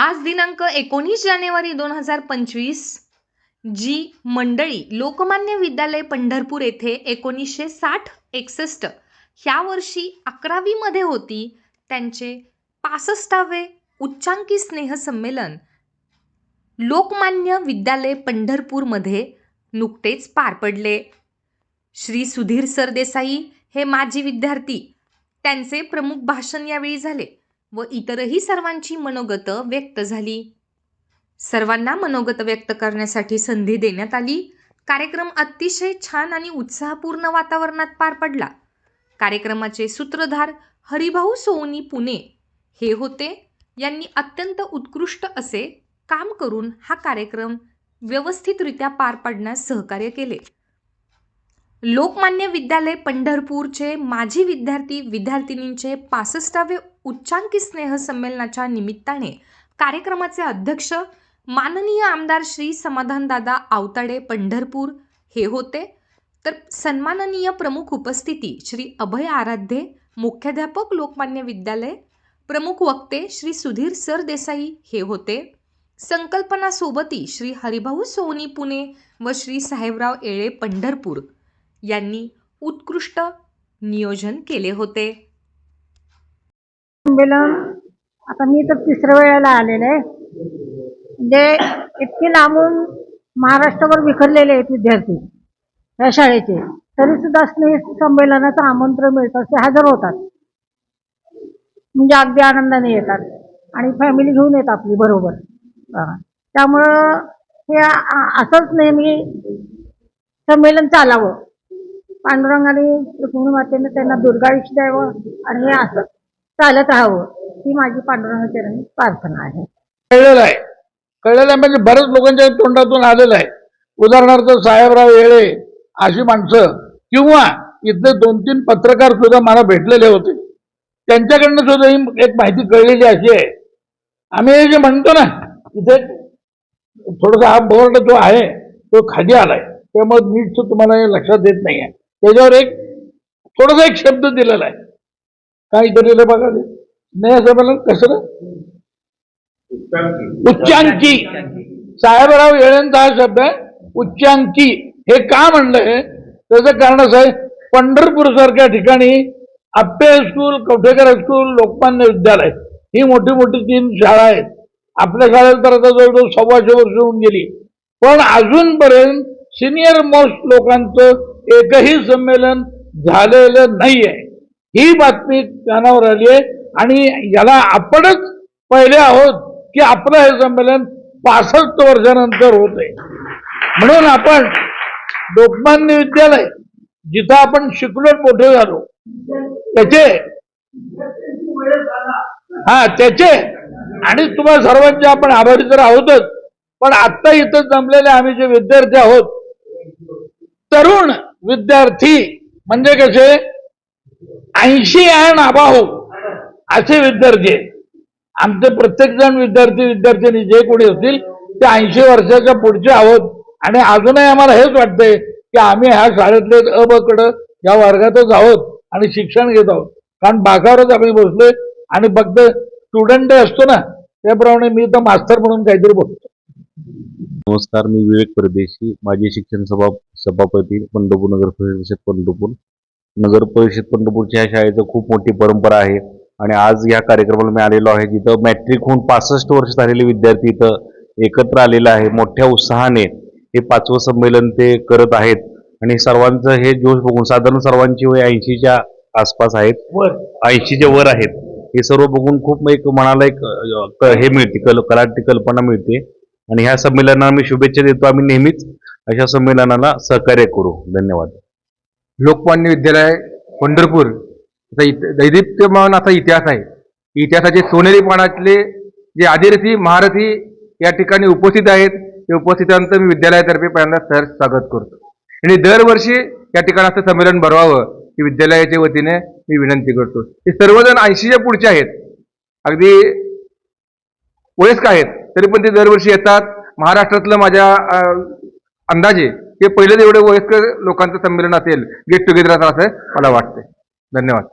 आज दिनांक एकोणीस जानेवारी दोन हजार पंचवीस जी मंडळी लोकमान्य विद्यालय पंढरपूर येथे एकोणीसशे साठ एकसष्ट ह्या वर्षी अकरावीमध्ये होती. त्यांचे पासष्टावे उच्चांकी स्नेहसंमेलन लोकमान्य विद्यालय पंढरपूरमध्ये नुकतेच पार पडले. श्री सुधीर सरदेसाई हे माजी विद्यार्थी त्यांचे प्रमुख भाषण यावेळी झाले. व इतरही सर्वांची मनोगतं व्यक्त झाली. सर्वांना मनोगत व्यक्त करण्यासाठी संधी देण्यात आली. कार्यक्रम अतिशय छान आणि उत्साहपूर्ण वातावरणात पार पडला. कार्यक्रमाचे सूत्रधार हरिभाऊ सोनी पुणे हे होते. यांनी अत्यंत उत्कृष्ट असे काम करून हा कार्यक्रम व्यवस्थितरित्या पार पाडण्यास सहकार्य केले. लोकमान्य विद्यालय पंढरपूरचे माजी विद्यार्थी विद्यार्थिनींचे पासष्टावे उच्चांकी स्नेहसंमेलनाच्या निमित्ताने कार्यक्रमाचे अध्यक्ष माननीय आमदार श्री समाधानदादा आवताडे पंढरपूर हे होते. तर सन्माननीय प्रमुख उपस्थिती श्री अभय आराध्ये मुख्याध्यापक लोकमान्य विद्यालय प्रमुख वक्ते श्री सुधीर सरदेसाई हे होते. संकल्पना सोबती श्री हरिभाऊ सोनी पुणे व श्री साहेबराव येळे पंढरपूर यांनी उत्कृष्ट नियोजन केले होते. संमेलन आता मी तर तिसऱ्या वेळेला आलेले आहे. म्हणजे इतके लांबून महाराष्ट्रावर विखरलेले आहेत विद्यार्थी या शाळेचे. तरी सुद्धा स्नेह संमेलनाचं आमंत्रण मिळतं ते हजर होतात. म्हणजे अगदी आनंदाने येतात. आणि फॅमिली घेऊन येतात आपली बरोबर. त्यामुळं हे असंच नेहमी संमेलन चालावं. पांडुरंगाने रुक्मिणी मातेने त्यांना दुर्गायुष द्यावं. आणि हे असं. चालत राहावं. ही माझी पांडुरंगाचरणी प्रार्थना आहे. कळलेलं आहे. कळलेलं आहे म्हणजे बऱ्याच लोकांच्या तोंडातून आलेलं आहे. उदाहरणार्थ साहेबराव येळे अशी माणसं किंवा इथले दोन तीन पत्रकार सुद्धा मला भेटलेले होते. त्यांच्याकडनं सुद्धा ही एक माहिती कळलेली अशी आहे. आम्ही हे जे म्हणतो ना इथे थोडासा हा बोर्ड जो आहे तो खाली आलाय. त्यामुळे नीटचं तुम्हाला हे लक्षात देत नाही आहे त्याच्यावर एक थोडासा एक शब्द दिलेला आहे. काय दिलेलं बघा ते. नाही असं मला कसं? उच्चांकी. साहेबराव येळेंचा हा शब्द आहे उच्चांकी. हे का म्हणलंय त्याचं कारण असं आहे पंढरपूर सारख्या ठिकाणी Appe high school Kavathekar high school Lokmanya Vidyalaya ही मोठी मोठी तीन शाळा आहेत. आपल्या शाळेला तर आता जवळजवळ सव्वाशे वर्ष होऊन गेली. पण अजूनपर्यंत सिनियर मोस्ट लोकांचं एकही संमेलन झालेलं नाहीये. ही बातमी कानावर आली आहे. आणि याला आपणच पहिले आहोत की आपलं हे संमेलन पासष्ट वर्षानंतर होत आहे म्हणून आपण लोकमान्य विद्यालय जिथं आपण शिकलो मोठे झालो त्याचे हा त्याचे आणि तुम्हाला सर्वांचे आपण आभारी तर आहोतच पण आत्ता इथं जमलेले आम्ही जे विद्यार्थी आहोत तरुण विद्यार्थी म्हणजे कसे? ऐंशी आणि आबाहो असे विद्यार्थी आहेत. आमचे प्रत्येक जण विद्यार्थी विद्यार्थिनी जे कोणी असतील ते ऐंशी वर्षाच्या पुढचे आहोत. आणि अजूनही आम्हाला हेच वाटतंय की आम्ही ह्या शाळेतले अबकड या वर्गातच आहोत आणि शिक्षण घेत आहोत. कारण बागावरच आम्ही बसलोय आणि फक्त स्टुडंट असतो ना त्याप्रमाणे मी तर मास्तर म्हणून काहीतरी बोलतो नमस्कार मी विवेक परदेशी माजी शिक्षण सभा सभापती पंढरपूर नगर परिषद पंढरपूर. नगर परिषद पंढरपूरच्या ह्या शाळेचं खूप मोठी परंपरा आहे. आणि आज या कार्यक्रमाला मी आलेलो आहे जिथं मॅट्रिक होऊन पासष्ट वर्ष झालेले विद्यार्थी इथं एकत्र आलेले आहे मोठ्या उत्साहाने हे पाचवं संमेलन ते करत आहेत. आणि सर्वांचं हे जोश बघून साधारण सर्वांची वय ऐंशीच्या आसपास आहेत. वर. ऐंशीच्या वर आहेत. हे सर्व बघून खूप एक मनाला एक क- हे मिळते कल कलाटी कल्पना मिळते. आणि ह्या संमेलनाला मी शुभेच्छा देतो. आम्ही नेहमीच अशा संमेलनाला सहकार्य करू. धन्यवाद. लोकमान्य विद्यालय पंढरपूर इत- दैदिप्यमान असा इतिहास आहे. इतिहासाचे सोनेरी पानातले जे आदिरथी महारथी या ठिकाणी उपस्थित आहेत ते उपस्थितांचं मी विद्यालयातर्फे पहिल्यांदा सर स्वागत करतो. आणि दरवर्षी या ठिकाणी असं संमेलन भरवावं ही विद्यालयाच्या वतीने मी विनंती करतो. हे सर्वजण ऐंशीच्या पुढचे आहेत. अगदी वयस्क आहेत तरी पण ते दरवर्षी येतात. महाराष्ट्रातलं माझ्या अंदाजे हे पहिलं एवढं वयस्कर लोकांचं संमेलन असेल गेट टुगेदर असं मला वाटतंय. धन्यवाद.